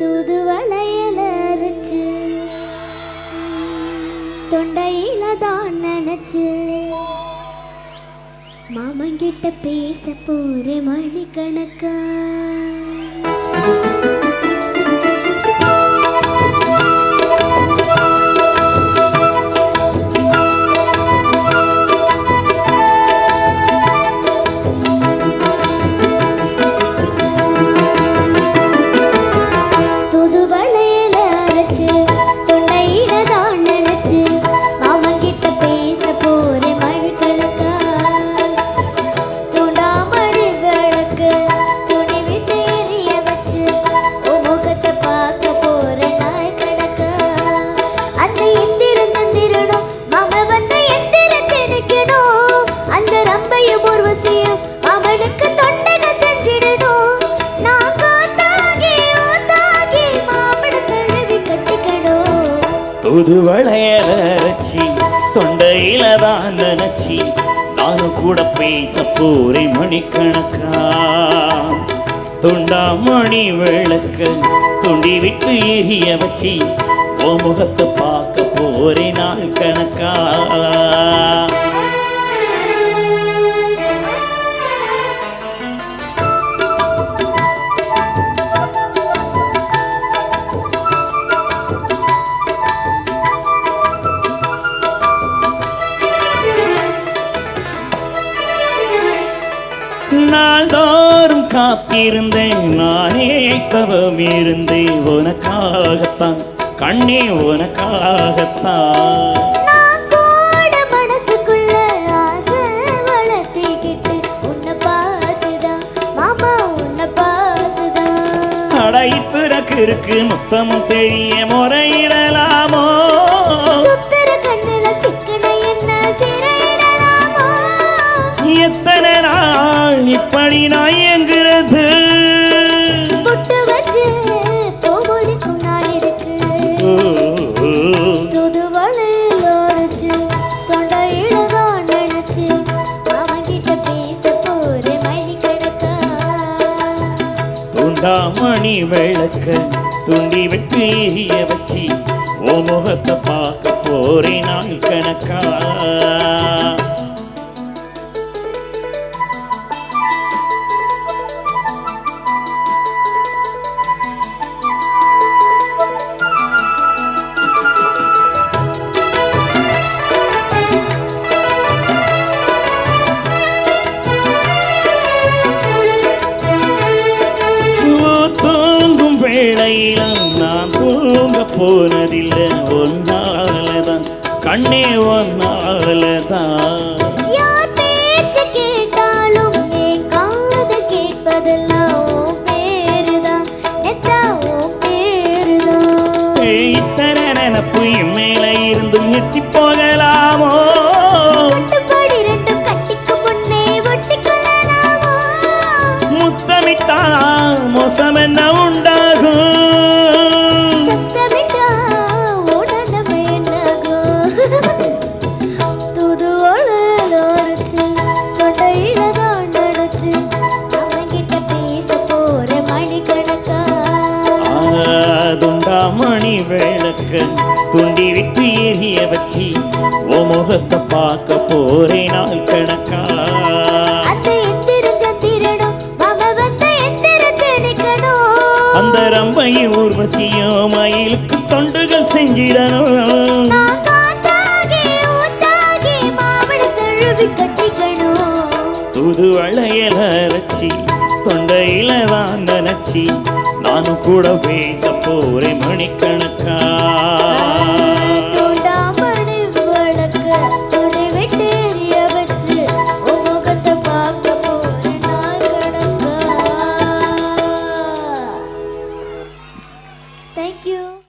தூது வளையல அரைச்சு தொண்டையில தான் நினைச்சு மாமங்கிட்ட பேச போற மணிக்கணக்கா. புது வளையலச்சி தொண்டையில தான் நினைச்சி நானும் கூட பேச போரை மணிக்கணக்கா. துண்டாமணி விளக்க துண்டி விட்டு எரிய வச்சு ஓ முகத்தை பார்க்க போரை நாள் கணக்கா. காத்திருந்தேன். நானே தவம் இருந்தேன் உனக்காகத்தான் கண்ணே உனக்காகத்தான். நான் கூட மனசுக்குள்ள ஆசை மணி விளக்க துண்டி விட்டு எரிய வச்சு ஓ முகத்தை பார்க்க போறேன் நாள் கணக்கா வேளையிலும் நான் தூங்க போனதில்லை. ஒன்னாலதான் கண்ணே ஒன்னாலதான் பேச போறேன் மணிக்கணக்கா. துண்டாமணி விளக்க துண்டி விட்டு எரிய வச்சு ஓ முகத்தை பார்க்க போறேன் அந்த ரம்பையும் ஊர்வசியும் மயிலுக்கு தொண்டுகள் செஞ்சிடணும். புது வளையல அரைச்சி தொண்டையில தான் நினைச்சி நானும் கூட பேச போறேன் மணிக்கணக்கா.